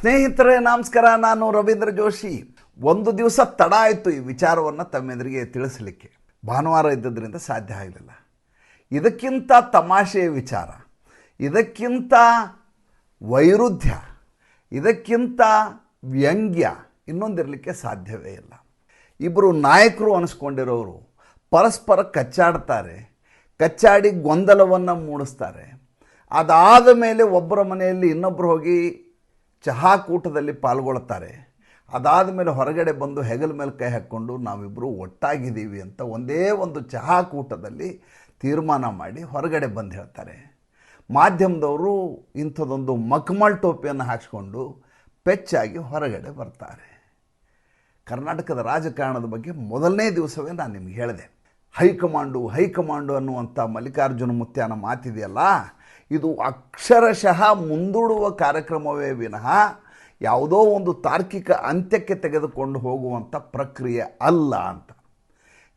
ಸ್ನೇಹಿತರೆ, ನಮಸ್ಕಾರ. ನಾನು ರವೀಂದ್ರ ಜೋಶಿ. ಒಂದು ದಿವಸ ತಡ ಆಯಿತು ಈ ವಿಚಾರವನ್ನು ತಮ್ಮೆದುರಿಗೆ ತಿಳಿಸಲಿಕ್ಕೆ. ಭಾನುವಾರ ಇದ್ದದ್ರಿಂದ ಸಾಧ್ಯ ಆಗಲಿಲ್ಲ ಇದಕ್ಕಿಂತ ತಮಾಷೆಯ ವಿಚಾರ, ಇದಕ್ಕಿಂತ ವೈರುಧ್ಯ, ಇದಕ್ಕಿಂತ ವ್ಯಂಗ್ಯ ಇನ್ನೊಂದಿರಲಿಕ್ಕೆ ಸಾಧ್ಯವೇ ಇಲ್ಲ. ಇಬ್ಬರು ನಾಯಕರು ಅನಿಸ್ಕೊಂಡಿರೋರು ಪರಸ್ಪರ ಕಚ್ಚಾಡ್ತಾರೆ, ಕಚ್ಚಾಡಿ ಗೊಂದಲವನ್ನು ಮೂಡಿಸ್ತಾರೆ. ಅದಾದ ಮೇಲೆ ಒಬ್ಬರ ಮನೆಯಲ್ಲಿ ಇನ್ನೊಬ್ಬರು ಹೋಗಿ ಚಹಾ ಕೂಟದಲ್ಲಿ ಪಾಲ್ಗೊಳ್ತಾರೆ ಅದಾದ ಮೇಲೆ ಹೊರಗಡೆ ಬಂದು ಹೆಗಲ ಮೇಲೆ ಕೈ ಹಾಕ್ಕೊಂಡು ನಾವಿಬ್ಬರು ಒಟ್ಟಾಗಿದ್ದೀವಿ ಅಂತ ಒಂದೇ ಒಂದು ಚಹಾ ಕೂಟದಲ್ಲಿ ತೀರ್ಮಾನ ಮಾಡಿ ಹೊರಗಡೆ ಬಂದು ಹೇಳ್ತಾರೆ. ಮಾಧ್ಯಮದವರು ಇಂಥದ್ದೊಂದು ಮಕ್ಮಲ್ ಟೋಪಿಯನ್ನು ಹಾಕ್ಸ್ಕೊಂಡು ಪೆಚ್ಚಾಗಿ ಹೊರಗಡೆ ಬರ್ತಾರೆ. ಕರ್ನಾಟಕದ ರಾಜಕಾರಣದ ಬಗ್ಗೆ ಮೊದಲನೇ ದಿವಸವೇ ನಾನು ನಿಮ್ಗೆ ಹೇಳಿದೆ. ಹೈಕಮಾಂಡು ಹೈಕಮಾಂಡು ಅನ್ನುವಂಥ ಮಲ್ಲಿಕಾರ್ಜುನ ಮುತ್ಯಾನ ಮಾತಿದೆಯಲ್ಲ ಇದು ಅಕ್ಷರಶಃ ಮುಂದೂಡುವ ಕಾರ್ಯಕ್ರಮವೇ ವಿನಃ ಯಾವುದೋ ಒಂದು ತಾರ್ಕಿಕ ಅಂತ್ಯಕ್ಕೆ ತೆಗೆದುಕೊಂಡು ಹೋಗುವಂಥ ಪ್ರಕ್ರಿಯೆ ಅಲ್ಲ ಅಂತ.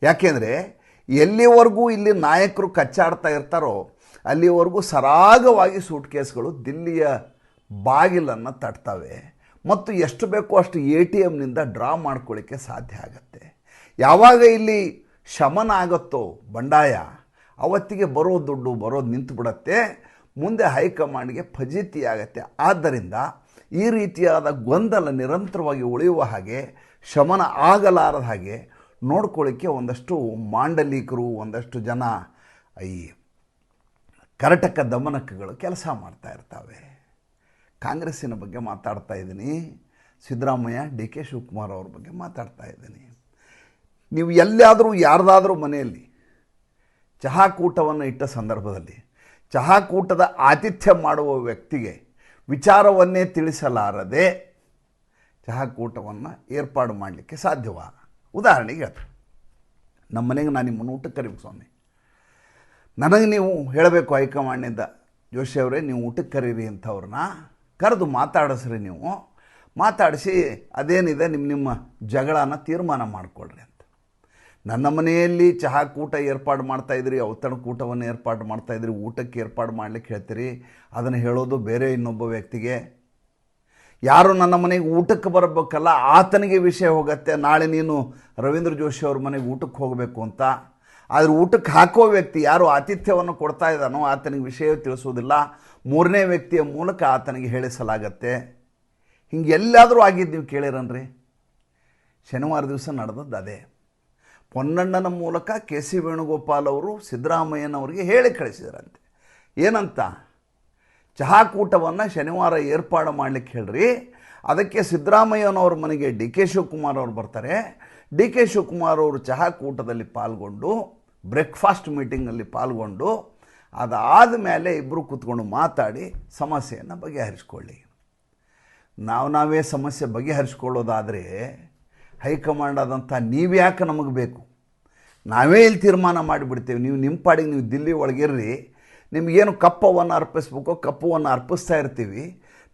ಯಾಕೆಂದರೆ ಎಲ್ಲಿವರೆಗೂ ಇಲ್ಲಿ ನಾಯಕರು ಕಚ್ಚಾಡ್ತಾ ಇರ್ತಾರೋ ಅಲ್ಲಿವರೆಗೂ ಸರಾಗವಾಗಿ ಸೂಟ್ ಕೇಸ್ಗಳು ದಿಲ್ಲಿಯ ಬಾಗಿಲನ್ನು ತಟ್ತವೆ. ಮತ್ತು ಎಷ್ಟು ಬೇಕೋ ಅಷ್ಟು ಎ ಟಿ ಎಮ್ನಿಂದ ಡ್ರಾ ಮಾಡ್ಕೊಳ್ಳಿಕ್ಕೆ ಸಾಧ್ಯ ಆಗತ್ತೆ. ಯಾವಾಗ ಇಲ್ಲಿ ಶಮನ ಆಗುತ್ತೋ ಬಂಡಾಯ, ಅವತ್ತಿಗೆ ಬರೋ ದುಡ್ಡು ಬರೋದು ನಿಂತು ಬಿಡತ್ತೆ ಮುಂದೆ ಹೈಕಮಾಂಡ್ಗೆ ಫಜೀತಿ ಆಗತ್ತೆ ಆದ್ದರಿಂದ ಈ ರೀತಿಯಾದ ಗೊಂದಲ ನಿರಂತರವಾಗಿ ಉಳಿಯುವ ಹಾಗೆ, ಶಮನ ಆಗಲಾರದ ಹಾಗೆ ನೋಡ್ಕೊಳ್ಳಿಕ್ಕೆ ಒಂದಷ್ಟು ಮಾಂಡಲೀಕರು, ಒಂದಷ್ಟು ಜನ ಈ ಕರಟಕ ದಮನಕಗಳು ಕೆಲಸ ಮಾಡ್ತಾ ಇರ್ತವೆ. ಕಾಂಗ್ರೆಸ್ಸಿನ ಬಗ್ಗೆ ಮಾತಾಡ್ತಾ ಇದ್ದೀನಿ. ಸಿದ್ದರಾಮಯ್ಯ ಡಿ ಕೆ ಶಿವಕುಮಾರ್ ಅವ್ರ ಬಗ್ಗೆ ಮಾತಾಡ್ತಾ ಇದ್ದೀನಿ. ನೀವು ಎಲ್ಲಿಯಾದರೂ, ಯಾರ್ದಾದ್ರೂ ಮನೆಯಲ್ಲಿ ಚಹಾ ಕೂಟವನ್ನು ಇಟ್ಟ ಸಂದರ್ಭದಲ್ಲಿ ಚಹಾ ಕೂಟದ ಆತಿಥ್ಯ ಮಾಡುವ ವ್ಯಕ್ತಿಗೆ ವಿಚಾರವನ್ನೇ ತಿಳಿಸಲಾರದೆ ಚಹಾಕೂಟವನ್ನು ಏರ್ಪಾಡು ಮಾಡಲಿಕ್ಕೆ ಸಾಧ್ಯವ? ಉದಾಹರಣೆಗೆ ಹೇಳ್ತೀನಿ. ನಮ್ಮ ಮನೆಗೆ ನಾನು ನಿಮ್ಮನ್ನು ಊಟಕ್ಕೆ ಕರಿಬೇಕು ಸ್ವಾಮಿ. ನನಗೆ ನೀವು ಹೇಳಬೇಕು ಹೈಕಮಾಂಡ್ನಿಂದ, ಜೋಶಿ ಅವರೇ, ನೀವು ಊಟಕ್ಕೆ ಕರೀರಿ ಅಂಥವ್ರನ್ನ ಕರೆದು ಮಾತಾಡಿಸ್ರಿ ನೀವು. ಮಾತಾಡಿಸಿ ಅದೇನಿದೆ ನಿಮ್ಮ ನಿಮ್ಮ ಜಗಳನ ತೀರ್ಮಾನ ಮಾಡಿಕೊಳ್ರಿ ನನ್ನ ಮನೆಯಲ್ಲಿ ಚಹಾ ಕೂಟ ಏರ್ಪಾಡು ಮಾಡ್ತಾಯಿದ್ರಿ ಔತಣ ಕೂಟವನ್ನು ಏರ್ಪಾಡು ಮಾಡ್ತಾಯಿದ್ರಿ ಊಟಕ್ಕೆ ಏರ್ಪಾಡು ಮಾಡ್ಲಿಕ್ಕೆ ಹೇಳ್ತೀರಿ. ಅದನ್ನು ಹೇಳೋದು ಬೇರೆ ಇನ್ನೊಬ್ಬ ವ್ಯಕ್ತಿಗೆ, ಯಾರು ನನ್ನ ಮನೆಗೆ ಊಟಕ್ಕೆ ಬರಬೇಕಲ್ಲ, ಆತನಿಗೆ ವಿಷಯ ಹೋಗುತ್ತೆ. ನಾಳೆ ನೀನು ರವೀಂದ್ರ ಜೋಶಿ ಅವ್ರ ಮನೆಗೆ ಊಟಕ್ಕೆ ಹೋಗಬೇಕು ಅಂತ. ಆದರೆ ಊಟಕ್ಕೆ ಹಾಕೋ ವ್ಯಕ್ತಿ ಯಾರು ಆತಿಥ್ಯವನ್ನು ಕೊಡ್ತಾ ಇದ್ದಾನೋ ಆತನಿಗೆ ವಿಷಯ ತಿಳಿಸೋದಿಲ್ಲ. ಮೂರನೇ ವ್ಯಕ್ತಿಯ ಮೂಲಕ ಆತನಿಗೆ ಹೇಳಿಸಲಾಗತ್ತೆ. ಹಿಂಗೆ ಎಲ್ಲಾದರೂ ಆಗಿದ್ದು ನೀವು ಕೇಳಿರನ್ರಿ. ಶನಿವಾರ ದಿವಸ ನಡೆದದ್ದು ಅದೇ. ಪೊನ್ನಣ್ಣನ ಮೂಲಕ ಕೆ ಸಿ ವೇಣುಗೋಪಾಲ್ ಅವರು ಸಿದ್ದರಾಮಯ್ಯನವರಿಗೆ ಹೇಳಿ ಕಳಿಸಿದರಂತೆ. ಏನಂತ? ಚಹಾ ಕೂಟವನ್ನು ಶನಿವಾರ ಏರ್ಪಾಡು ಮಾಡಲಿಕ್ಕೆ ಹೇಳ್ರಿ. ಅದಕ್ಕೆ ಸಿದ್ದರಾಮಯ್ಯನವ್ರ ಮನೆಗೆ ಡಿ ಕೆ ಶಿವಕುಮಾರ್ ಅವರು ಬರ್ತಾರೆ. ಡಿ ಕೆ ಶಿವಕುಮಾರ್ ಅವರು ಚಹಾ ಕೂಟದಲ್ಲಿ ಪಾಲ್ಗೊಂಡು, ಬ್ರೇಕ್ಫಾಸ್ಟ್ ಮೀಟಿಂಗಲ್ಲಿ ಪಾಲ್ಗೊಂಡು, ಅದಾದ ಮೇಲೆ ಇಬ್ಬರು ಕೂತ್ಕೊಂಡು ಮಾತಾಡಿ ಸಮಸ್ಯೆಯನ್ನು ಬಗೆಹರಿಸ್ಕೊಳ್ಳಿ. ನಾವು ನಾವೇ ಸಮಸ್ಯೆ ಬಗೆಹರಿಸ್ಕೊಳ್ಳೋದಾದರೆ ಹೈಕಮಾಂಡ್ ಆದಂಥ ನೀವು ಯಾಕೆ ನಮಗೆ ಬೇಕು? ನಾವೇ ಇಲ್ಲಿ ತೀರ್ಮಾನ ಮಾಡಿಬಿಡ್ತೇವೆ. ನೀವು ನಿಮ್ಮ ಪಾಡಿಗೆ ನೀವು ದಿಲ್ಲಿ ಒಳಗಿರ್ರಿ. ನಿಮಗೇನು ಕಪ್ಪವನ್ನು ಅರ್ಪಿಸ್ಬೇಕೋ, ಕಪ್ಪವನ್ನು ಅರ್ಪಿಸ್ತಾ ಇರ್ತೀವಿ.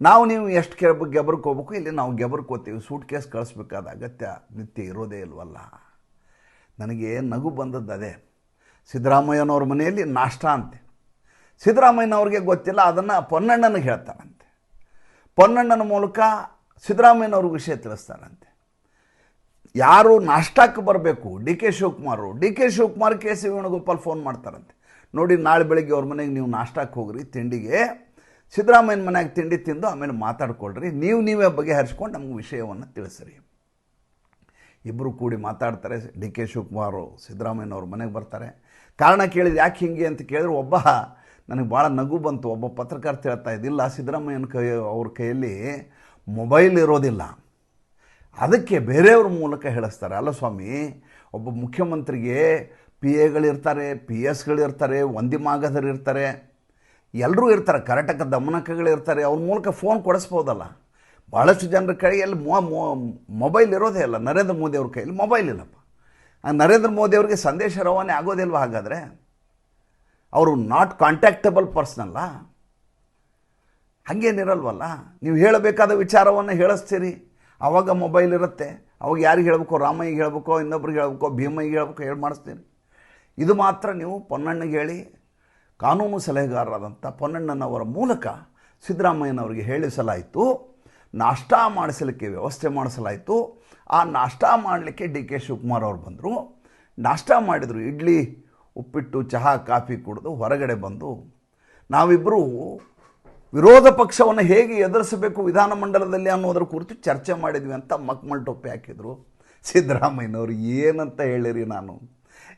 ನಾವು ನೀವು ಎಷ್ಟು ಕೆ ಗೆಬರ್ಕೋಬೇಕು ಇಲ್ಲಿ ನಾವು ಗೆಬರ್ಕೋತೀವಿ ಸೂಟ್ ಕೇಸ್ ಕಳಿಸ್ಬೇಕಾದ ಅಗತ್ಯ ನಿತ್ಯ ಇರೋದೇ ಇಲ್ವಲ್ಲ. ನನಗೆ ನಗು ಬಂದದ್ದು ಅದೇ. ಸಿದ್ದರಾಮಯ್ಯನವ್ರ ಮನೆಯಲ್ಲಿ ನಾಷ್ಟ ಅಂತೆ. ಸಿದ್ದರಾಮಯ್ಯನವ್ರಿಗೆ ಗೊತ್ತಿಲ್ಲ, ಅದನ್ನು ಪೊನ್ನಣ್ಣನಿಗೆ ಹೇಳ್ತಾರಂತೆ ಪೊನ್ನಣ್ಣನ ಮೂಲಕ ಸಿದ್ದರಾಮಯ್ಯನವ್ರಿಗೆ ವಿಷಯ ತಿಳಿಸ್ತಾರಂತೆ ಯಾರು ನಾಷ್ಟಕ್ಕೆ ಬರಬೇಕು? D K Shivakumar. D K Shivakumar, K C Venugopal phone ಮಾಡ್ತಾರಂತೆ. ನೋಡಿ, ನಾಳೆ ಬೆಳಗ್ಗೆ ಅವ್ರ ಮನೆಗೆ ನೀವು ನಾಷ್ಟಕ್ಕೆ ಹೋಗ್ರಿ, ತಿಂಡಿಗೆ. ಸಿದ್ದರಾಮಯ್ಯನ ಮನೆಯಾಗ ತಿಂಡಿ ತಿಂದು ಆಮೇಲೆ ಮಾತಾಡ್ಕೊಳ್ರಿ. ನೀವು ನೀವೇ ಬಗೆಹರಿಸ್ಕೊಂಡು ನಮ್ಗೆ ವಿಷಯವನ್ನು ತಿಳಿಸ್ರಿ. ಇಬ್ಬರು ಕೂಡಿ ಮಾತಾಡ್ತಾರೆ. ಡಿ ಕೆ ಶಿವಕುಮಾರು ಸಿದ್ದರಾಮಯ್ಯನವ್ರ ಮನೆಗೆ ಬರ್ತಾರೆ. ಕಾರಣ ಕೇಳಿದ ಯಾಕೆ ಹಿಂಗೆ ಅಂತ ಕೇಳಿದ್ರೆ ಒಬ್ಬ, ನನಗೆ ಭಾಳ ನಗು ಬಂತು. ಒಬ್ಬ ಪತ್ರಕರ್ತ ಹೇಳ್ತಾ ಇದ್ದಿಲ್ಲ, ಸಿದ್ದರಾಮಯ್ಯನ ಕೈ, ಅವ್ರ ಕೈಯಲ್ಲಿ ಮೊಬೈಲ್ ಇರೋದಿಲ್ಲ. ಅದಕ್ಕೆ ಬೇರೆಯವ್ರ ಮೂಲಕ ಹೇಳಿಸ್ತಾರೆ. ಅಲ್ಲ ಸ್ವಾಮಿ, ಒಬ್ಬ ಮುಖ್ಯಮಂತ್ರಿಗೆ ಪಿ ಎಗಳಿರ್ತಾರೆ, ಪಿ ಎಸ್ಗಳಿರ್ತಾರೆ ಇರ್ತಾರೆ ಎಲ್ಲರೂ ಇರ್ತಾರೆ ಕರ್ನಾಟಕ ದಮನಕಗಳಿರ್ತಾರೆ, ಅವ್ರ ಮೂಲಕ ಫೋನ್ ಕೊಡಿಸ್ಬೋದಲ್ಲ. ಭಾಳಷ್ಟು ಜನರ ಕೈಯಲ್ಲಿ ಮೊಬೈಲ್ ಇರೋದೇ ಇಲ್ಲ ನರೇಂದ್ರ ಮೋದಿ ಅವ್ರ ಕೈಯಲ್ಲಿ ಮೊಬೈಲ್ ಇಲ್ಲಪ್ಪ. ನರೇಂದ್ರ ಮೋದಿ ಅವರಿಗೆ ಸಂದೇಶ ರವಾನೆ ಆಗೋದಿಲ್ವ ಹಾಗಾದರೆ? ಅವರು ನಾಟ್ ಕಾಂಟ್ಯಾಕ್ಟಬಲ್ ಪರ್ಸನಲ್ಲ ಹಾಗೇನಿರಲ್ವಲ್ಲ. ನೀವು ಹೇಳಬೇಕಾದ ವಿಚಾರವನ್ನು ಹೇಳಿಸ್ತೀರಿ. ಆವಾಗ ಮೊಬೈಲ್ ಇರುತ್ತೆ. ಅವಾಗ ಯಾರಿಗೆ ಹೇಳಬೇಕು ರಾಮಯ್ಯಗೆ ಹೇಳಬೇಕೋ, ಇನ್ನೊಬ್ರಿಗೆ ಹೇಳಬೇಕೋ, ಭೀಮಯ್ಯಗೆ ಹೇಳಬೇಕೋ, ಹೇಳಿ ಮಾಡಿಸ್ತೀನಿ. ಇದು ಮಾತ್ರ ನೀವು ಪೊನ್ನಣ್ಣಗೆ ಹೇಳಿ, ಕಾನೂನು ಸಲಹೆಗಾರರಾದಂಥ ಪೊನ್ನಣ್ಣನವರ ಮೂಲಕ ಸಿದ್ದರಾಮಯ್ಯನವರಿಗೆ ಹೇಳಿಸಲಾಯಿತು. ನಾಷ್ಟ ಮಾಡಿಸಲಿಕ್ಕೆ ವ್ಯವಸ್ಥೆ ಮಾಡಿಸಲಾಯಿತು. ಆ ನಾಷ್ಟ ಮಾಡಲಿಕ್ಕೆ ಡಿ ಕೆ ಶಿವಕುಮಾರ್ ಅವರು ಬಂದರು. ನಾಷ್ಟ ಮಾಡಿದರು, ಇಡ್ಲಿ, ಉಪ್ಪಿಟ್ಟು, ಚಹಾ, ಕಾಫಿ ಕುಡಿದು ಹೊರಗಡೆ ಬಂದು ನಾವಿಬ್ಬರು ವಿರೋಧ ಪಕ್ಷವನ್ನು ಹೇಗೆ ಎದುರಿಸಬೇಕು ವಿಧಾನಮಂಡಲದಲ್ಲಿ ಅನ್ನೋದ್ರ ಕುರಿತು ಚರ್ಚೆ ಮಾಡಿದ್ವಿ ಅಂತ ಮಕ್ಮಲ್ ಟೊಪ್ಪೆ ಹಾಕಿದರು. ಸಿದ್ದರಾಮಯ್ಯನವರು ಏನಂತ ಹೇಳಿರಿ ನಾನು?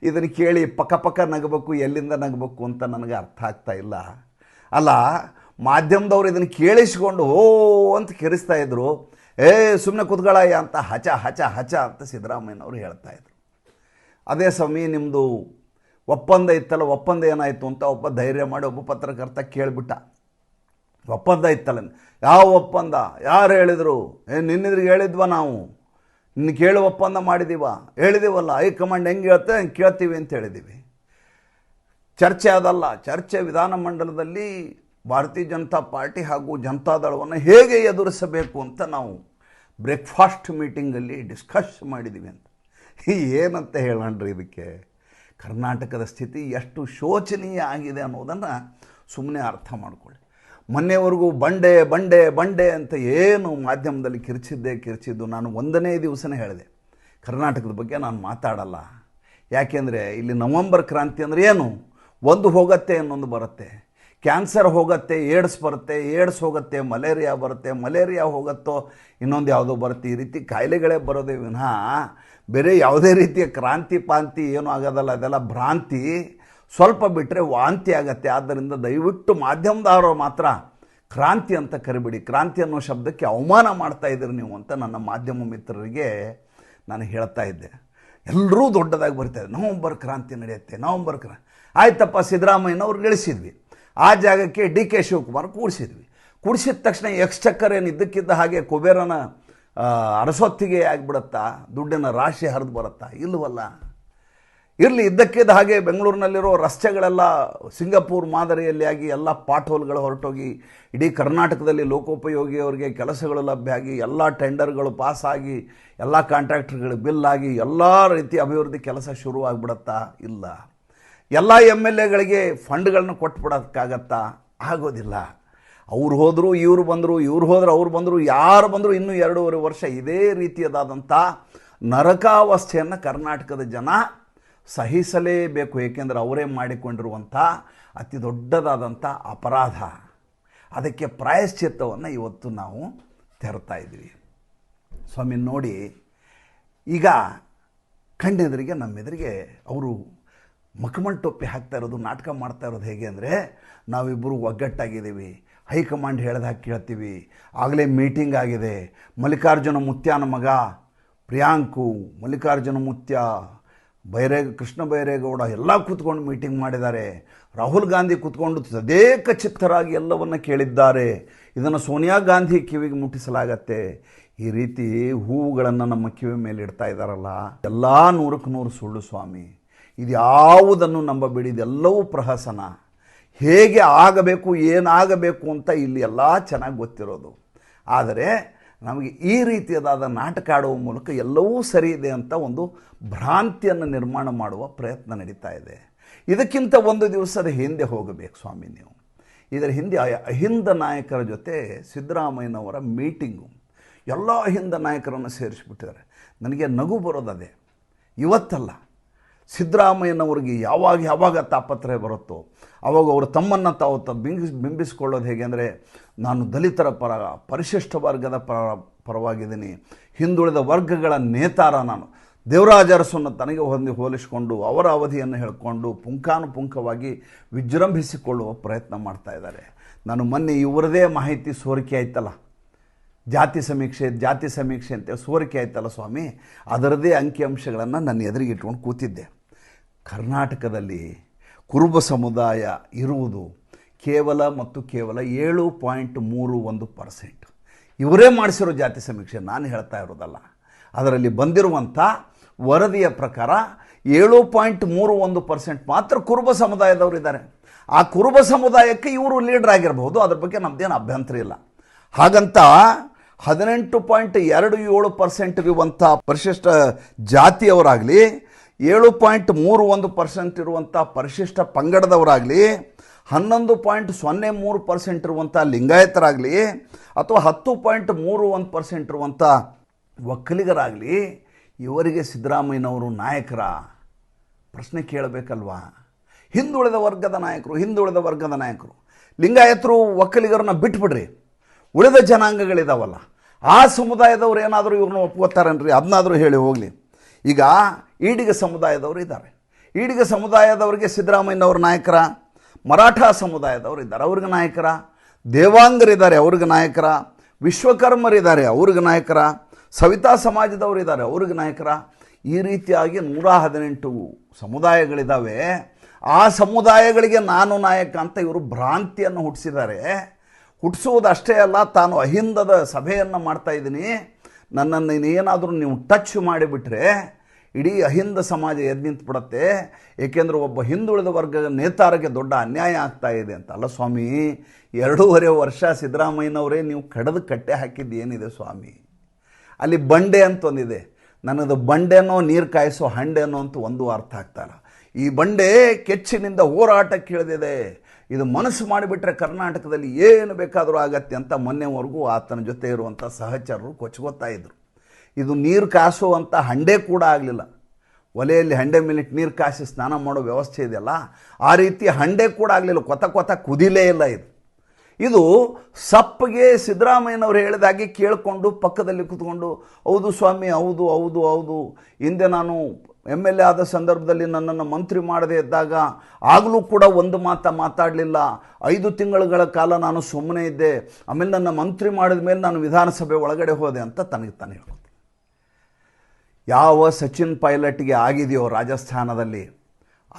ಇದನ್ನು ಕೇಳಿ ಪಕ್ಕ ನಗಬೇಕು, ಎಲ್ಲಿಂದ ನಗಬೇಕು ಅಂತ ನನಗೆ ಅರ್ಥ ಆಗ್ತಾ ಇಲ್ಲ. ಅಲ್ಲ, ಮಾಧ್ಯಮದವ್ರು ಇದನ್ನು ಕೇಳಿಸ್ಕೊಂಡು, ಓ, ಅಂತ ಕೆರಿಸ್ತಾ ಇದ್ರು. ಏ ಸುಮ್ಮನೆ ಕುತ್ಗಳಯ್ಯ ಅಂತ ಹಚ ಹಚ ಹಚ ಅಂತ ಸಿದ್ದರಾಮಯ್ಯನವರು ಹೇಳ್ತಾ ಇದ್ರು. ಅದೇ ಸಮಯ ನಿಮ್ಮದು ಒಪ್ಪಂದ ಇತ್ತಲ್ಲ, ಒಪ್ಪಂದ ಏನಾಯಿತು ಅಂತ ಒಬ್ಬ ಧೈರ್ಯ ಮಾಡಿ, ಒಬ್ಬ ಪತ್ರಕರ್ತ ಕೇಳಿಬಿಟ್ಟ. ಒಪ್ಪಂದ ಇತ್ತಲ್ಲ ಯಾವ ಒಪ್ಪಂದ? ಯಾರು ಹೇಳಿದರು? ಏ, ನಿನ್ನಿದ್ರಿಗೆ ಹೇಳಿದ್ವ ನಾವು? ನಿನ್ನ ಕೇಳು ಒಪ್ಪಂದ ಮಾಡಿದೀವ? ಹೇಳಿದೀವಲ್ಲ, ಹೈಕಮಾಂಡ್ ಹೆಂಗೆ ಹೇಳ್ತೆ ಹಂಗೆ ಕೇಳ್ತೀವಿ ಅಂತ ಹೇಳಿದ್ದೀವಿ ಚರ್ಚೆ ಅದಲ್ಲ. ಚರ್ಚೆ ವಿಧಾನಮಂಡಲದಲ್ಲಿ ಭಾರತೀಯ ಜನತಾ ಪಾರ್ಟಿ ಹಾಗೂ ಜನತಾದಳವನ್ನು ಹೇಗೆ ಎದುರಿಸಬೇಕು ಅಂತ ನಾವು ಬ್ರೇಕ್ಫಾಸ್ಟ್ ಮೀಟಿಂಗಲ್ಲಿ ಡಿಸ್ಕಸ್ ಮಾಡಿದ್ದೀವಿ ಅಂತ. ಏನಂತ ಹೇಳಣ್ರಿ ಇದಕ್ಕೆ? ಕರ್ನಾಟಕದ ಸ್ಥಿತಿ ಎಷ್ಟು ಶೋಚನೀಯ ಆಗಿದೆ ಅನ್ನೋದನ್ನು ಸುಮ್ಮನೆ ಅರ್ಥ ಮಾಡ್ಕೊಳ್ಳಿ. ಮೊನ್ನೆವರೆಗೂ ಬಂಡೆ ಬಂಡೆ ಬಂಡೆ ಅಂತ ಏನು ಮಾಧ್ಯಮದಲ್ಲಿ ಕಿರ್ಚಿದ್ದೆ ಕಿರ್ಚಿದ್ದು ನಾನು ಒಂದನೇ ದಿವಸನೇ ಹೇಳಿದೆ. ಕರ್ನಾಟಕದ ಬಗ್ಗೆ ನಾನು ಮಾತಾಡಲ್ಲ. ಯಾಕೆಂದರೆ ಇಲ್ಲಿ ನವಂಬರ್ ಕ್ರಾಂತಿ ಅಂದರೆ ಏನು? ಒಂದು ಹೋಗತ್ತೆ, ಇನ್ನೊಂದು ಬರುತ್ತೆ. ಕ್ಯಾನ್ಸರ್ ಹೋಗುತ್ತೆ, ಏಡ್ಸ್ ಬರುತ್ತೆ, ಏಡ್ಸ್ ಹೋಗುತ್ತೆ, ಮಲೇರಿಯಾ ಬರುತ್ತೆ, ಮಲೇರಿಯಾ ಹೋಗುತ್ತೋ, ಇನ್ನೊಂದು ಯಾವುದೋ ಬರುತ್ತೆ. ಈ ರೀತಿ ಕಾಯಿಲೆಗಳೇ ಬರೋದೇ ವಿನಃ ಬೇರೆ ಯಾವುದೇ ರೀತಿಯ ಕ್ರಾಂತಿ ಪಾಂತಿ ಏನೂ ಆಗೋದಲ್ಲ. ಅದೆಲ್ಲ ಭ್ರಾಂತಿ. ಸ್ವಲ್ಪ ಬಿಟ್ಟರೆ ವಾಂತಿ ಆಗತ್ತೆ. ಆದ್ದರಿಂದ ದಯವಿಟ್ಟು ಮಾಧ್ಯಮದವರು ಮಾತ್ರ ಕ್ರಾಂತಿ ಅಂತ ಕರಿಬಿಡಿ. ಕ್ರಾಂತಿ ಅನ್ನೋ ಶಬ್ದಕ್ಕೆ ಅವಮಾನ ಮಾಡ್ತಾ ಇದ್ದೀರಿ ನೀವು ಅಂತ ನನ್ನ ಮಾಧ್ಯಮ ಮಿತ್ರರಿಗೆ ನಾನು ಹೇಳ್ತಾ ಇದ್ದೆ. ಎಲ್ಲರೂ ದೊಡ್ಡದಾಗಿ ಬರ್ತಾರೆ ನವಂಬರ್ ಕ್ರಾಂತಿ ನಡೆಯುತ್ತೆ. ನವಂಬರ್ ಕ್ರಾಂತಿ ಆಯ್ತಪ್ಪ ಸಿದ್ದರಾಮಯ್ಯನವ್ರು ಗಳಿಸಿದ್ವಿ. ಆ ಜಾಗಕ್ಕೆ ಡಿ ಕೆ ಶಿವಕುಮಾರ್ ಕೂಡಿಸಿದ್ವಿ ಕೂಡಿಸಿದ ತಕ್ಷಣ ಎಕ್ಸ್ಚಕ್ಕರ್ ಏನು ಇದ್ದಕ್ಕಿದ್ದ ಹಾಗೆ ಕುಬೇರನ ಅರಸೊತ್ತಿಗೆ ಆಗಿಬಿಡತ್ತಾ, ದುಡ್ಡಿನ ರಾಶಿ ಹರಿದು ಬರುತ್ತಾ? ಇಲ್ಲವಲ್ಲ. ಇರಲಿ, ಇದ್ದಕ್ಕಿದ್ದ ಹಾಗೆ ಬೆಂಗಳೂರಿನಲ್ಲಿರೋ ರಸ್ತೆಗಳೆಲ್ಲ ಸಿಂಗಪೂರ್ ಮಾದರಿಯಲ್ಲಿ ಆಗಿ ಎಲ್ಲ ಪಾಟ್ಹೋಲ್ಗಳು ಹೊರಟೋಗಿ, ಇಡೀ ಕರ್ನಾಟಕದಲ್ಲಿ ಲೋಕೋಪಯೋಗಿ ಅವರಿಗೆ ಕೆಲಸಗಳು ಲಭ್ಯ ಆಗಿ, ಎಲ್ಲ ಟೆಂಡರ್ಗಳು ಪಾಸ್ ಆಗಿ, ಎಲ್ಲ ಕಾಂಟ್ರಾಕ್ಟರ್ಗಳು ಬಿಲ್ ಆಗಿ, ಎಲ್ಲ ರೀತಿ ಅಭಿವೃದ್ಧಿ ಕೆಲಸ ಶುರು ಇಲ್ಲ. ಎಲ್ಲ ಎಂ ಎಲ್ ಎಗಳಿಗೆ ಫಂಡ್ಗಳನ್ನ ಕೊಟ್ಬಿಡೋಕ್ಕಾಗತ್ತಾ ಆಗೋದಿಲ್ಲ. ಅವ್ರು ಹೋದರು, ಇವ್ರು ಬಂದರು, ಇವ್ರು ಹೋದರು ಅವ್ರು ಬಂದರು, ಯಾರು ಬಂದರು ಇನ್ನೂ ಎರಡೂವರೆ ವರ್ಷ ಇದೇ ರೀತಿಯದಾದಂಥ ನರಕಾವಸ್ಥೆಯನ್ನು ಕರ್ನಾಟಕದ ಜನ ಸಹಿಸಲೇಬೇಕು, ಏಕೆಂದರೆ ಅವರೇ ಮಾಡಿಕೊಂಡಿರುವಂಥ ಅತಿ ದೊಡ್ಡದಾದಂಥ ಅಪರಾಧ. ಅದಕ್ಕೆ ಪ್ರಾಯಶ್ಚಿತ್ತವನ್ನು ಇವತ್ತು ನಾವು ತೆರತಾ ಇದ್ದೀವಿ. ಸ್ವಾಮಿ, ನೋಡಿ, ಈಗ ಕಣ್ಣೆದುರಿಗೆ ನಮ್ಮೆದುರಿಗೆ ಅವರು ಮಖಮಲ್ ಟೊಪ್ಪಿ ಹಾಕ್ತಾ ಇರೋದು, ನಾಟಕ ಮಾಡ್ತಾ ಇರೋದು ಹೇಗೆ ಅಂದರೆ, ನಾವಿಬ್ಬರು ಒಗ್ಗಟ್ಟಾಗಿದ್ದೀವಿ. ಹೈಕಮಾಂಡ್ ಹೇಳ್ದಾಗ ಕೇಳ್ತೀವಿ. ಆಗಲೇ ಮೀಟಿಂಗ್ ಆಗಿದೆ. ಮಲ್ಲಿಕಾರ್ಜುನ ಮುತ್ಯಾನ ಮಗ ಪ್ರಿಯಾಂಕು, ಮಲ್ಲಿಕಾರ್ಜುನ ಮುತ್ಯ ಬೈರೇ ಕೃಷ್ಣ ಬೈರೇಗೌಡ ಎಲ್ಲ ಕೂತ್ಕೊಂಡು ಮೀಟಿಂಗ್ ಮಾಡಿದ್ದಾರೆ. ರಾಹುಲ್ ಗಾಂಧಿ ಕೂತ್ಕೊಂಡು ತದೇಕ ಚಿತ್ತರಾಗಿ ಎಲ್ಲವನ್ನು ಕೇಳಿದ್ದಾರೆ. ಇದನ್ನು ಸೋನಿಯಾ ಗಾಂಧಿ ಕಿವಿಗೆ ಮುಟ್ಟಿಸಲಾಗತ್ತೆ. ಈ ರೀತಿ ಹೂವುಗಳನ್ನು ನಮ್ಮ ಕಿವಿ ಮೇಲೆ ಇಡ್ತಾ ಇದ್ದಾರಲ್ಲ, ಎಲ್ಲ ನೂರಕ್ಕೆ ನೂರು ಸುಳ್ಳು ಸ್ವಾಮಿ. ಇದು ಯಾವುದನ್ನು ನಂಬಬೇಡಿ, ಇದೆಲ್ಲವೂ ಪ್ರಹಸನ. ಹೇಗೆ ಆಗಬೇಕು, ಏನಾಗಬೇಕು ಅಂತ ಇಲ್ಲಿ ಎಲ್ಲ ಚೆನ್ನಾಗಿ ಗೊತ್ತಿರೋದು. ಆದರೆ ನಮಗೆ ಈ ರೀತಿಯದಾದ ನಾಟಕ ಆಡುವ ಮೂಲಕ ಎಲ್ಲವೂ ಸರಿ ಇದೆ ಅಂತ ಒಂದು ಭ್ರಾಂತಿಯನ್ನು ನಿರ್ಮಾಣ ಮಾಡುವ ಪ್ರಯತ್ನ ನಡೀತಾ ಇದೆ. ಇದಕ್ಕಿಂತ ಒಂದು ದಿವಸದ ಹಿಂದೆ ಹೋಗಬೇಕು ಸ್ವಾಮಿ ನೀವು. ಇದರ ಹಿಂದೆ ಅಹಿಂದ ನಾಯಕರ ಜೊತೆ ಸಿದ್ದರಾಮಯ್ಯನವರ ಮೀಟಿಂಗು. ಎಲ್ಲ ಅಹಿಂದ ನಾಯಕರನ್ನು ಸೇರಿಸಿಬಿಟ್ಟಿದ್ದಾರೆ. ನನಗೆ ನಗು ಬರೋದದೇ ಇವತ್ತಲ್ಲ. ಸಿದ್ದರಾಮಯ್ಯನವ್ರಿಗೆ ಯಾವಾಗ ಯಾವಾಗ ತಾಪತ್ರಯ ಬರುತ್ತೋ, ಅವಾಗ ಅವರು ತಮ್ಮನ್ನು ತಾವು ತ ಬಿಂಬಿಸ್ ಬಿಂಬಿಸ್ಕೊಳ್ಳೋದು ಹೇಗೆ ಅಂದರೆ, ನಾನು ದಲಿತರ ಪರ, ಪರಿಶಿಷ್ಟ ವರ್ಗದ ಪರ, ಪರವಾಗಿದ್ದೀನಿ. ಹಿಂದುಳಿದ ವರ್ಗಗಳ ನೇತಾರ ನಾನು. ದೇವರಾಜ ಅರಸನ್ನು ತನಗೆ ಹೊಂದಿ, ಹೋಲಿಸಿಕೊಂಡು, ಅವರ ಅವಧಿಯನ್ನು ಹೇಳಿಕೊಂಡು, ಪುಂಖಾನುಪುಂಖವಾಗಿ ವಿಜೃಂಭಿಸಿಕೊಳ್ಳುವ ಪ್ರಯತ್ನ ಮಾಡ್ತಾ ಇದ್ದಾರೆ. ನಾನು ಮೊನ್ನೆ ಇವರದೇ ಮಾಹಿತಿ ಸೋರಿಕೆ ಆಯ್ತಲ್ಲ. ಜಾತಿ ಸಮೀಕ್ಷೆ ಜಾತಿ ಸಮೀಕ್ಷೆ ಅಂತ ಸೋರಿಕೆ ಆಯ್ತಲ್ಲ ಸ್ವಾಮಿ. ಅದರದೇ ಅಂಕಿಅಂಶಗಳನ್ನು ನನ್ನ ಎದುರಿಗೆ ಇಟ್ಕೊಂಡು ಕೂತಿದ್ದೆ. ಕರ್ನಾಟಕದಲ್ಲಿ ಕುರುಬ ಸಮುದಾಯ ಇರುವುದು ಕೇವಲ ಮತ್ತು ಕೇವಲ ಏಳು ಪಾಯಿಂಟ್ ಮೂರು ಒಂದು ಪರ್ಸೆಂಟ್. ಇವರೇ ಮಾಡಿಸಿರೋ ಜಾತಿ ಸಮೀಕ್ಷೆ ನಾನು ಹೇಳ್ತಾ ಇರೋದಲ್ಲ. ಅದರಲ್ಲಿ ಬಂದಿರುವಂಥ ವರದಿಯ ಪ್ರಕಾರ ಏಳು ಪಾಯಿಂಟ್ ಮೂರು ಒಂದು ಪರ್ಸೆಂಟ್ ಮಾತ್ರ ಕುರುಬ ಸಮುದಾಯದವರು ಇದ್ದಾರೆ. ಆ ಕುರುಬ ಸಮುದಾಯಕ್ಕೆ ಇವರು ಲೀಡರ್ ಆಗಿರಬಹುದು, ಅದ್ರ ಬಗ್ಗೆ ನಮ್ಮದೇನು ಅಭ್ಯಂತರ ಇಲ್ಲ. ಹಾಗಂತ ಹದಿನೆಂಟು ಪಾಯಿಂಟ್ ಎರಡು ಏಳು ಪರ್ಸೆಂಟ್ ಇರುವಂಥ ಪರಿಶಿಷ್ಟ ಜಾತಿಯವರಾಗಲಿ ಏಳು ಪಾಯಿಂಟ್ ಮೂರು ಒಂದು ಪರ್ಸೆಂಟ್ ಇರುವಂಥ ಪರಿಶಿಷ್ಟ ಪಂಗಡದವರಾಗಲಿ, ಹನ್ನೊಂದು ಪಾಯಿಂಟ್ ಸೊನ್ನೆ ಮೂರು ಪರ್ಸೆಂಟ್ ಇರುವಂಥ ಲಿಂಗಾಯತರಾಗಲಿ, ಅಥವಾ ಹತ್ತು ಪಾಯಿಂಟ್ ಮೂರು ಒಂದು ಪರ್ಸೆಂಟ್ ಇರುವಂಥ ಒಕ್ಕಲಿಗರಾಗಲಿ ಇವರಿಗೆ ಸಿದ್ದರಾಮಯ್ಯನವರು ನಾಯಕರ ಪ್ರಶ್ನೆ ಕೇಳಬೇಕಲ್ವಾ? ಹಿಂದುಳಿದ ವರ್ಗದ ನಾಯಕರು, ಹಿಂದುಳಿದ ವರ್ಗದ ನಾಯಕರು. ಲಿಂಗಾಯತರು ಒಕ್ಕಲಿಗರನ್ನ ಬಿಟ್ಬಿಡ್ರಿ. ಉಳಿದ ಜನಾಂಗಗಳಿದಾವಲ್ಲ. ಆ ಸಮುದಾಯದವ್ರು ಏನಾದರೂ ಇವ್ರನ್ನ ಒಪ್ಕೋತಾರನ್ರಿ? ಅದನ್ನಾದರೂ ಹೇಳಿ ಹೋಗಲಿ. ಈಗ ಈಡಿಗ ಸಮುದಾಯದವರು ಇದ್ದಾರೆ. ಈಡಿಗ ಸಮುದಾಯದವರಿಗೆ ಸಿದ್ದರಾಮಯ್ಯನವ್ರ ನಾಯಕರ, ಮರಾಠ ಸಮುದಾಯದವರು ಇದ್ದಾರೆ. ಅವ್ರಿಗೆ ನಾಯಕರ ದೇವಾಂಗರಿದ್ದಾರೆ ಅವ್ರಿಗೆ ನಾಯಕರ ವಿಶ್ವಕರ್ಮರಿದ್ದಾರೆ ಅವ್ರಿಗೆ ನಾಯಕರ, ಸವಿತಾ ಸಮಾಜದವರು ಇದ್ದಾರೆ, ಅವ್ರಿಗೆ ನಾಯಕರ. ಈ ರೀತಿಯಾಗಿ ನೂರ ಹದಿನೆಂಟು ಸಮುದಾಯಗಳಿದ್ದಾವೆ ಆ ಸಮುದಾಯಗಳಿಗೆ ನಾನು ನಾಯಕ ಅಂತ ಇವರು ಭ್ರಾಂತಿಯನ್ನು ಹುಟ್ಟಿಸಿದ್ದಾರೆ. ಹುಟ್ಟಿಸುವುದಷ್ಟೇ ಅಲ್ಲ, ತಾನು ಅಹಿಂದದ ಸಭೆಯನ್ನು ಮಾಡ್ತಾ ಇದ್ದೀನಿ. ನನ್ನನ್ನು ಏನಾದರೂ ನೀವು ಟಚ್ ಮಾಡಿಬಿಟ್ರೆ, ಇಡೀ ಅಹಿಂದ ಸಮಾಜ ಎದ್ದು ನಿಂತುಬಿಡತ್ತೆ ಏಕೆಂದರೆ ಒಬ್ಬ ಹಿಂದುಳಿದ ವರ್ಗದ ನೇತಾರಕ್ಕೆ ದೊಡ್ಡ ಅನ್ಯಾಯ ಆಗ್ತಾ ಇದೆ ಅಂತ ಅಲ್ಲ ಸ್ವಾಮಿ? ಎರಡೂವರೆ ವರ್ಷ ಸಿದ್ದರಾಮಯ್ಯನವರೇ ನೀವು ಕಡದು ಕಟ್ಟೆ ಹಾಕಿದ್ದು ಏನಿದೆ ಸ್ವಾಮಿ? ಅಲ್ಲಿ ಬಂಡೆ ಅಂತ ಒಂದಿದೆ ನನ್ನದು ಬಂಡೆನೋ, ನೀರು ಕಾಯಿಸೋ ಹಂಡೆನೋ ಅಂತ ಒಂದು ಅರ್ಥ ಆಗ್ತಾರ ಈ ಬಂಡೆ ಕೆಚ್ಚಿನಿಂದ ಹೋರಾಟ ಇಳಿದಿದೆ ಇದು ಮನಸ್ಸು ಮಾಡಿಬಿಟ್ರೆ ಕರ್ನಾಟಕದಲ್ಲಿ ಏನು ಬೇಕಾದರೂ ಆಗತ್ತೆ ಅಂತ ಮೊನ್ನೆವರೆಗೂ ಆತನ ಜೊತೆ ಇರುವಂಥ ಸಹಚರರು ಕೊಚ್ಕೋತಾ ಇದ್ರು. ಇದು ನೀರು ಕಾಸುವಂಥ ಹಂಡೆ ಕೂಡ ಆಗಲಿಲ್ಲ. ಒಲೆಯಲ್ಲಿ ಹಂಡೆ ಮೇಲೆ ನೀರು ಕಾಸಿ ಸ್ನಾನ ಮಾಡೋ ವ್ಯವಸ್ಥೆ ಇದೆಯಲ್ಲ? ಆ ರೀತಿ ಹಂಡೆ ಕೂಡ ಆಗಲಿಲ್ಲ. ಕೊತ ಕೊತ ಕುದಿಲೇ ಇಲ್ಲ ಇದು. ಇದು ಸಪ್ಪಗೆ ಸಿದ್ದರಾಮಯ್ಯನವರು ಹೇಳಿದಾಗೆ ಕೇಳಿಕೊಂಡು ಪಕ್ಕದಲ್ಲಿ ಕೂತ್ಕೊಂಡು, ಹೌದು ಸ್ವಾಮಿ, ಹೌದು ಹೌದು ಹೌದು. ಹಿಂದೆ ನಾನು ಎಂ ಎಲ್ ಎ ಆದ ಸಂದರ್ಭದಲ್ಲಿ ನನ್ನನ್ನು ಮಂತ್ರಿ ಮಾಡದೇ ಇದ್ದಾಗ ಆಗಲೂ ಕೂಡ ಒಂದು ಮಾತ ಮಾತಾಡಲಿಲ್ಲ. ಐದು ತಿಂಗಳುಗಳ ಕಾಲ ನಾನು ಸುಮ್ಮನೆ ಇದ್ದೆ. ಆಮೇಲೆ ನನ್ನ ಮಂತ್ರಿ ಮಾಡಿದ ಮೇಲೆ ನಾನು ವಿಧಾನಸಭೆ ಒಳಗಡೆ ಹೋದೆ ಅಂತ ತನಗೆ ತಾನು ಹೇಳ್ಕೊತೀನಿ. ಯಾವ ಸಚಿನ್ ಪೈಲಟ್ಗೆ ಆಗಿದೆಯೋ ರಾಜಸ್ಥಾನದಲ್ಲಿ,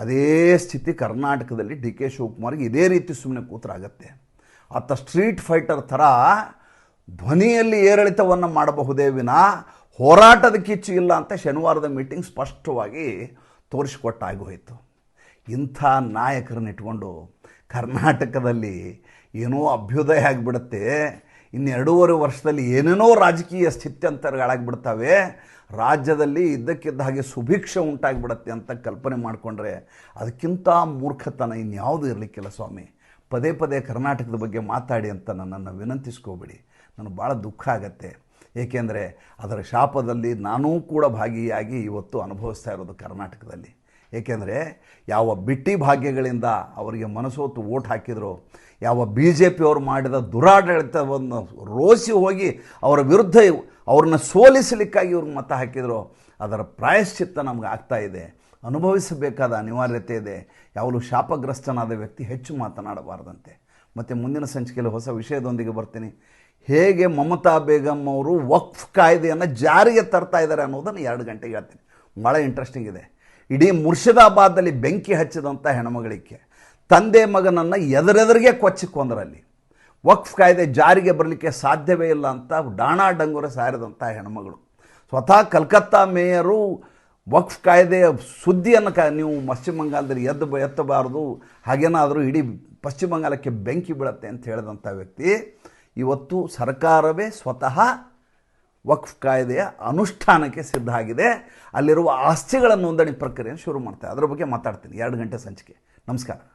ಅದೇ ಸ್ಥಿತಿ ಕರ್ನಾಟಕದಲ್ಲಿ ಡಿ ಕೆ ಶಿವಕುಮಾರ್ಗೆ ಇದೇ ರೀತಿ ಸುಮ್ಮನೆ ಕೂತರಾಗತ್ತೆ. ಆತ ಸ್ಟ್ರೀಟ್ ಫೈಟರ್ ಥರ ಧ್ವನಿಯಲ್ಲಿ ಏರಿಳಿತವನ್ನು ಮಾಡಬಹುದೇ ವಿನ ಹೋರಾಟದ ಕಿಚ್ಚು ಇಲ್ಲ ಅಂತ ಶನಿವಾರದ ಮೀಟಿಂಗ್ ಸ್ಪಷ್ಟವಾಗಿ ತೋರಿಸಿಕೊಟ್ಟಾಗಿ ಹೋಯಿತು. ಇಂಥ ನಾಯಕರನ್ನ ಇಟ್ಕೊಂಡು ಕರ್ನಾಟಕದಲ್ಲಿ ಏನೋ ಅಭ್ಯುದಯ ಆಗಿಬಿಡುತ್ತೆ. ಇನ್ನೆರಡೂವರೆ ವರ್ಷದಲ್ಲಿ ಏನೇನೋ ರಾಜಕೀಯ ಸ್ಥಿತ್ಯಂತರಗಳಾಗಿಬಿಡ್ತವೆ. ರಾಜ್ಯದಲ್ಲಿ ಇದ್ದಕ್ಕಿದ್ದ ಹಾಗೆ ಸುಭಿಕ್ಷೆ ಉಂಟಾಗಿಬಿಡತ್ತೆ ಅಂತ ಕಲ್ಪನೆ ಮಾಡಿಕೊಂಡ್ರೆ ಅದಕ್ಕಿಂತ ಮೂರ್ಖತನ ಇನ್ಯಾವುದೂ ಇರಲಿಕ್ಕಿಲ್ಲ ಸ್ವಾಮಿ. ಪದೇ ಪದೇ ಕರ್ನಾಟಕದ ಬಗ್ಗೆ ಮಾತಾಡಿ ಅಂತ ನನ್ನನ್ನು ವಿನಂತಿಸ್ಕೋಬಿಡಿ. ನನಗೆ ಭಾಳ ದುಃಖ ಆಗತ್ತೆ. ಏಕೆಂದರೆ ಅದರ ಶಾಪದಲ್ಲಿ ನಾನೂ ಕೂಡ ಭಾಗಿಯಾಗಿ ಇವತ್ತು ಅನುಭವಿಸ್ತಾ ಇರೋದು ಕರ್ನಾಟಕದಲ್ಲಿ. ಏಕೆಂದರೆ ಯಾವ ಬಿಟ್ಟಿ ಭಾಗ್ಯಗಳಿಂದ ಅವರಿಗೆ ಮನಸೋತು ಓಟ್ ಹಾಕಿದರು, ಯಾವ ಬಿ ಜೆ ಪಿಯವರು ಮಾಡಿದ ದುರಾಡಳಿತವನ್ನು ರೋಸಿ ಹೋಗಿ ಅವರ ವಿರುದ್ಧ ಅವ್ರನ್ನ ಸೋಲಿಸಲಿಕ್ಕಾಗಿ ಇವ್ರಿಗೆ ಮತ ಹಾಕಿದರು, ಅದರ ಪ್ರಾಯಶ್ಚಿತ್ತ ನಮ್ಗೆ ಆಗ್ತಾ ಇದೆ. ಅನುಭವಿಸಬೇಕಾದ ಅನಿವಾರ್ಯತೆ ಇದೆ. ಯಾವಾಗಲೂ ಶಾಪಗ್ರಸ್ತನಾದ ವ್ಯಕ್ತಿ ಹೆಚ್ಚು ಮಾತನಾಡಬಾರ್ದಂತೆ. ಮತ್ತು ಮುಂದಿನ ಸಂಚಿಕೆಯಲ್ಲಿ ಹೊಸ ವಿಷಯದೊಂದಿಗೆ ಬರ್ತೀನಿ. ಹೇಗೆ ಮಮತಾ ಬೇಗಂ ಅವರು ವಕ್ಫ್ ಕಾಯ್ದೆಯನ್ನು ಜಾರಿಗೆ ತರ್ತಾ ಇದ್ದಾರೆ ಅನ್ನೋದನ್ನು ಎರಡು ಗಂಟೆಗೆ ಹೇಳ್ತೀನಿ. ಭಾಳ ಇಂಟ್ರೆಸ್ಟಿಂಗ್ ಇದೆ. ಇಡೀ ಮುರ್ಷಿದಾಬಾದಲ್ಲಿ ಬೆಂಕಿ ಹಚ್ಚಿದಂಥ ಹೆಣ್ಮಗಳಿಗೆ ತಂದೆ ಮಗನನ್ನು ಎದುರೆದುರಿಗೆ ಕೊಚ್ಚಿಕೊಂದರಲ್ಲಿ ವಕ್ಫ್ ಕಾಯ್ದೆ ಜಾರಿಗೆ ಬರಲಿಕ್ಕೆ ಸಾಧ್ಯವೇ ಇಲ್ಲ ಅಂತ ಡಾಣಾ ಡಂಗುರ ಸಾರಿದಂಥ ಹೆಣ್ಮಗಳು. ಸ್ವತಃ ಕಲ್ಕತ್ತಾ ಮೇಯರು ವಕ್ಫ್ ಕಾಯ್ದೆಯ ಸುದ್ದಿಯನ್ನು ಕ ನೀವು ಪಶ್ಚಿಮ ಬಂಗಾಲದಲ್ಲಿ ಎದ್ದು ಎತ್ತಬಾರ್ದು, ಹಾಗೇನಾದರೂ ಇಡೀ ಪಶ್ಚಿಮ ಬಂಗಾಳಕ್ಕೆ ಬೆಂಕಿ ಬೀಳುತ್ತೆ ಅಂತ ಹೇಳಿದಂಥ ವ್ಯಕ್ತಿ ಇವತ್ತು ಸರ್ಕಾರವೇ ಸ್ವತಃ ವಕ್ಫ್ ಕಾಯ್ದೆಯ ಅನುಷ್ಠಾನಕ್ಕೆ ಸಿದ್ಧ ಆಗಿದೆ ಅಲ್ಲಿರುವ ಆಸ್ತಿಗಳ ನೋಂದಣಿ ಪ್ರಕ್ರಿಯೆಯನ್ನು ಶುರು ಮಾಡ್ತಾರೆ ಅದರ ಬಗ್ಗೆ ಮಾತಾಡ್ತೀನಿ. ಎರಡು ಗಂಟೆ ಸಂಚಿಕೆ. ನಮಸ್ಕಾರ.